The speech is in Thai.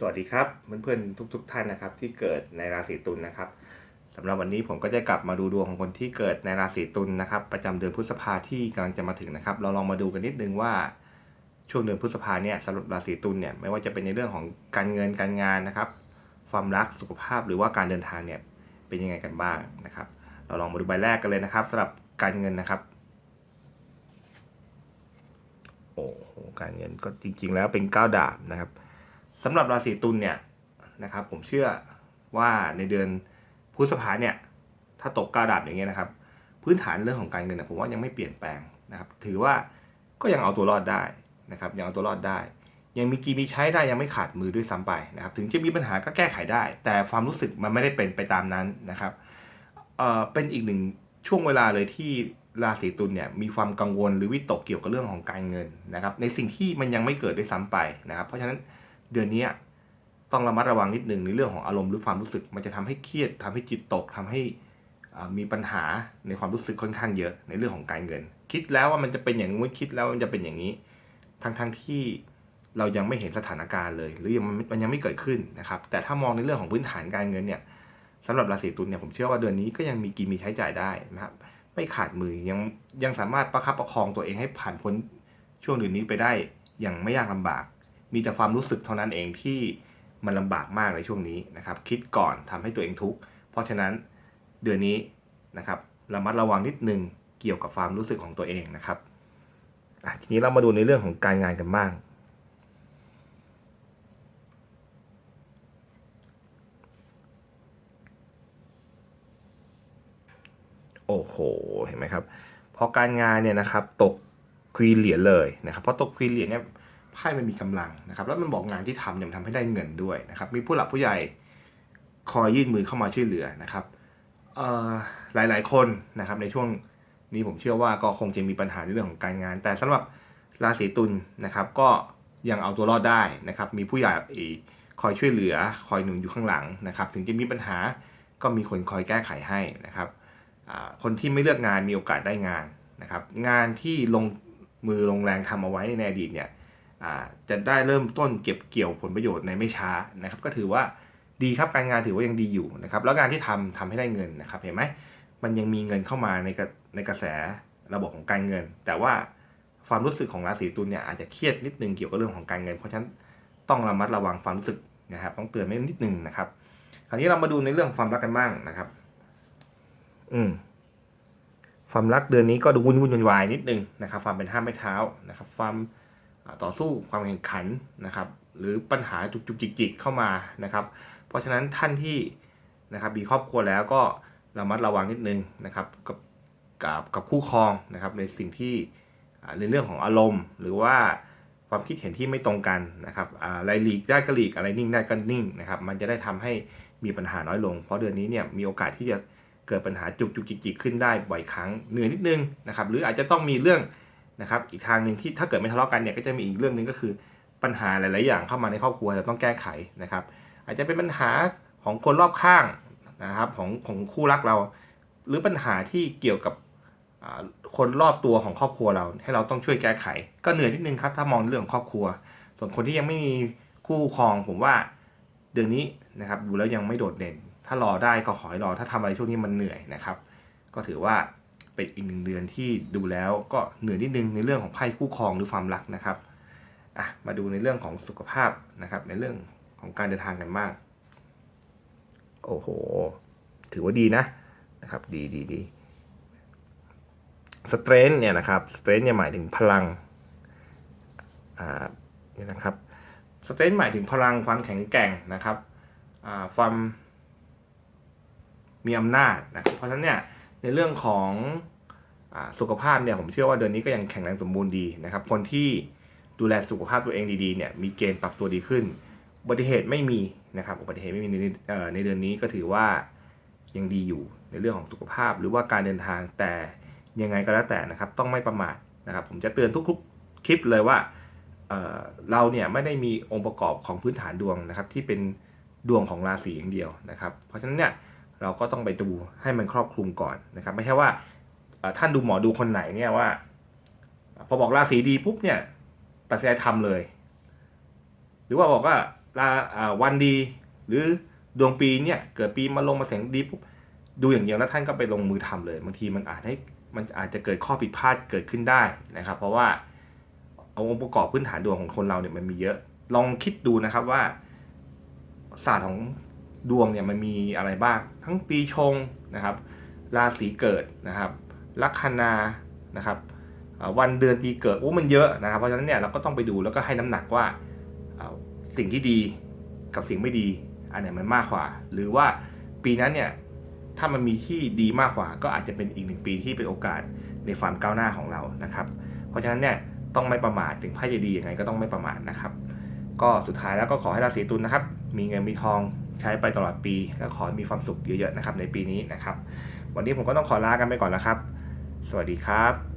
สวัสดีครับเพื่อนๆทุก ๆ ท่านนะครับ ที่เกิดในราศีตุลนะครับสำหรับวันนี้ผมก็จะกลับมาดูดวงของคนที่เกิดในราศีตุลนะครับ ประจำเดือนพฤษภาที่กำลังจะมาถึงนะครับ เราลองมาดูกันนิดนึงว่าช่วงเดือนพฤษภาเนี่ยสำหรับราศีตุลเนี่ยไม่ว่าจะเป็นในเรื่องของการเงินการงานนะครับ ความรักสุขภาพหรือว่าการเดินทางเนี่ยเป็นยังไงกันบ้างนะครับ เราลองมาดูใบแรกกันเลยนะครับสำหรับการเงินนะครับโอ้โหการเงินก็จริง ๆ แล้วเป็นก้าวดาบนะครับ สำหรับราศีตุลเนี่ยนะครับ ผมเชื่อว่าในเดือนพฤษภาเนี่ย ถ้าตกก้าวดาบอย่างเงี้ยนะครับ พื้นฐานเรื่องของการเงินนะผมว่ายังไม่เปลี่ยนแปลงนะครับ ถือว่าก็ยังเอาตัวรอดได้นะครับ ยังเอาตัวรอดได้ ยังมีกินมีใช้ได้ยังไม่ขาดมือด้วยซ้ำไปนะครับ ถึงจะมีปัญหาก็แก้ไขได้ แต่ความรู้สึกมันไม่ได้เป็นไปตามนั้นนะครับเอ่อเป็นอีกหนึ่งช่วงเวลาเลยที่ราศีตุลเนี่ยมีความกังวลหรือวิตกเกี่ยวกับเรื่องของการเงินนะครับ ในสิ่งที่มันยังไม่เกิดด้วยซ้ำไปนะครับ เพราะฉะนั้น เดือนนี้ต้องระมัดระวังนิดหนึ่งในเรื่องของอารมณ์หรือความรู้สึก มันจะทำให้เครียดทำให้จิตตกทำให้มีปัญหาในความรู้สึกค่อนข้างเยอะในเรื่องของการเงิน คิดแล้วว่ามันจะเป็นอย่างนู้นคิดแล้วมันจะเป็นอย่างนี้ ทั้งทั้งที่เรายังไม่เห็นสถานการณ์เลย หรือยังมันยังไม่เกิดขึ้นนะครับ แต่ถ้ามองในเรื่องของพื้นฐานการเงินเนี่ยสำหรับราศีตุลเนี่ยผมเชื่อว่าเดือนนี้ก็ยังมีกินมีใช้จ่ายได้นะครับ ไม่ขาดมือยังยังสามารถประคับประคองตัวเองให้ผ่านพ้นช่วงเดือนนี้ไปได้อย่างไม่ยากลำบาก มีแต่ความรู้สึกเท่านั้นเองที่มันลำบากมากในช่วงนี้นะครับ คิดก่อนทำให้ตัวเองทุกข์เพราะฉะนั้นเดือนนี้นะครับระมัดระวังนิดนึงเกี่ยวกับความรู้สึกของตัวเองนะครับทีนี้เรามาดูในเรื่องของการงานกันบ้างโอ้โห เห็นไหมครับ พอการงานเนี่ยนะครับ ตกควีนเหรียญเลยนะครับ เพราะตกควีนเหรียญเนี่ย ไพ่มันมีกำลังนะครับแล้วมันบอกงานที่ทำเนี่ยมันทำให้ได้เงินด้วยนะครับมีผู้หลักผู้ใหญ่คอยยื่นมือเข้ามาช่วยเหลือนะครับเอ่อหลายคนนะครับในช่วงนี้ผมเชื่อว่าก็คงจะมีปัญหาในเรื่องของการงาน แต่สำหรับราศีตุลนะครับก็ยังเอาตัวรอดได้นะครับมีผู้ใหญ่คอยช่วยเหลือคอยหนุนอยู่ข้างหลังนะครับถึงจะมีปัญหาก็มีคนคอยแก้ไขให้นะครับคนที่ไม่เลือกงานมีโอกาสได้งานนะครับงานที่ลงมือลงแรงทำเอาไว้ในอดีตเนี่ย จะได้เริ่มต้นเก็บเกี่ยวผลประโยชน์ในไม่ช้านะครับ ก็ถือว่าดีครับการงานถือว่ายังดีอยู่นะครับ แล้วงานที่ทำทำให้ได้เงินนะครับ เห็นไหมมันยังมีเงินเข้ามาในกระในกระแสระบบของการเงิน แต่ว่าความรู้สึกของราศีตุลเนี่ยอาจจะเครียดนิดนึงเกี่ยวกับเรื่องของการเงิน เพราะฉะนั้นต้องระมัดระวังความรู้สึกนะครับ ต้องเตือนไว้นิดนึงนะครับ คราวนี้เรามาดูในเรื่องความรักกันบ้างนะครับ อืมความรักเดือนนี้ก็ดูวุ่นวุ่นวายนิดนึงนะครับ ความเป็นห้ามไม่เท้านะครับ ความ ต่อสู้ความแข่งขันนะครับหรือปัญหาจุกจุกจิกจิกเข้ามานะครับ เพราะฉะนั้นท่านที่นะครับมีครอบครัวแล้วก็ระมัดระวังนิดนึงนะครับกับกับกับคู่ครองนะครับในสิ่งที่ในเรื่องของอารมณ์ หรือว่าความคิดเห็นที่ไม่ตรงกันนะครับอะไรหลีกได้ก็หลีกอะไรนิ่งได้ก็นิ่งนะครับ มันจะได้ทำให้มีปัญหาน้อยลง เพราะเดือนนี้เนี่ยมีโอกาสที่จะเกิดปัญหาจุกจุกจิกจิกขึ้นได้บ่อยครั้งเหนื่อยนิดนึงนะครับ หรืออาจจะต้องมีเรื่อง นะครับอีกทางหนึ่งที่ถ้าเกิดไม่ทะเลาะกันเนี่ยก็จะมีอีกเรื่องหนึ่งก็คือปัญหาหลาย ๆ อย่างเข้ามาในครอบครัวเราต้องแก้ไขนะครับ อาจจะเป็นปัญหาของคนรอบข้างนะครับของของคู่รักเรา หรือปัญหาที่เกี่ยวกับคนรอบตัวของครอบครัวเรา ให้เราต้องช่วยแก้ไข ก็เหนื่อยนิดนึงครับถ้ามองเรื่องของครอบครัว ส่วนคนที่ยังไม่มีคู่ครองผมว่าเดือนนี้นะครับดูแล้วยังไม่โดดเด่น ถ้ารอได้ก็ขอให้รอถ้าทำอะไรช่วงนี้มันเหนื่อยนะครับ ก็ถือว่า เป็นอีกหนึ่งเดือนที่ดูแล้วก็เหนื่อยนิดนึงในเรื่องของไพ่คู่ครองหรือความรักนะครับอะมาดูในเรื่องของสุขภาพนะครับ ในเรื่องของการเดินทางกันบ้างโอ้โห ถือว่าดีนะนะครับ ดีดีดีสเตรนเนี่ยนะครับสเตรนเนี่ยหมายถึงพลังอ่าเนี่ยนะครับสเตรนหมายถึงพลังความแข็งแกร่งนะครับอ่าความมีอำนาจนะครับเพราะฉะนั้นเนี่ย ในเรื่องของอสุขภาพเนี่ยผมเชื่อว่าเดือนนี้ก็ยังแข็งแรงสมบูรณ์ดีนะครับ คนที่ดูแลสุขภาพตัวเองดีๆเนี่ยมีเกณฑ์ปรับตัวดีขึ้นอุบัติเหตุไม่มีนะครับอุบัติเหตุไม่มีในเอ่อในเดือนนี้ก็ถือว่ายังดีอยู่ในเรื่องของสุขภาพหรือว่าการเดินทางแต่ยังไงก็แล้วแต่นะครับต้องไม่ประมาทนะครับ ผมจะเตือนทุกๆคลิปเลยว่าเเราเนี่ยไม่ได้มีองค์ประกอบของพื้นฐานดวงนะครับ ที่เป็นดวงของราศีอย่างเดียวนะครับ เพราะฉะนั้นเนี่ย เราก็ต้องไปดูให้มันครอบคลุมก่อนนะครับ ไม่ใช่ว่าท่านดูหมอดูคนไหนเนี่ยว่า พอบอกราศีดีปุ๊บเนี่ยตัดสินใจทำเลย หรือว่าบอกว่าลาวันดีหรือดวงปีเนี่ยเกิดปีมาลงมาเสียงดีปุ๊บดูอย่างเดียวแล้วท่านก็ไปลงมือทำเลยบางทีมันอาจให้มันอาจจะเกิดข้อผิดพลาดเกิดขึ้นได้นะครับ เพราะว่าเอาองค์ประกอบพื้นฐานดวงของคนเราเนี่ยมันมีเยอะ ลองคิดดูนะครับว่าศาสตร์ของ ดวงเนี่ยมันมีอะไรบ้าง ทั้งปีชงนะครับ ราศีเกิดนะครับ ลัคนานะครับวันเดือนปีเกิดโอ้มันเยอะนะครับ เพราะฉะนั้นเนี่ยเราก็ต้องไปดูแล้วก็ให้น้ำหนักว่าสิ่งที่ดีกับสิ่งไม่ดี อันไหนมันมากกว่า หรือว่าปีนั้นเนี่ยถ้ามันมีที่ดีมากกว่า ก็อาจจะเป็นอีกหนึ่งปีที่เป็นโอกาสในความก้าวหน้าของเรานะครับ เพราะฉะนั้นเนี่ยต้องไม่ประมาทถึงไพ่จะดียังไงก็ต้องไม่ประมาทนะครับ ก็สุดท้ายแล้วก็ขอให้ราศีตุลนะครับ มีเงินมีทอง ใช้ไปตลอดปี และขอมีความสุขเยอะๆนะครับในปีนี้นะครับ วันนี้ผมก็ต้องขอลากันไปก่อนแล้วครับ สวัสดีครับ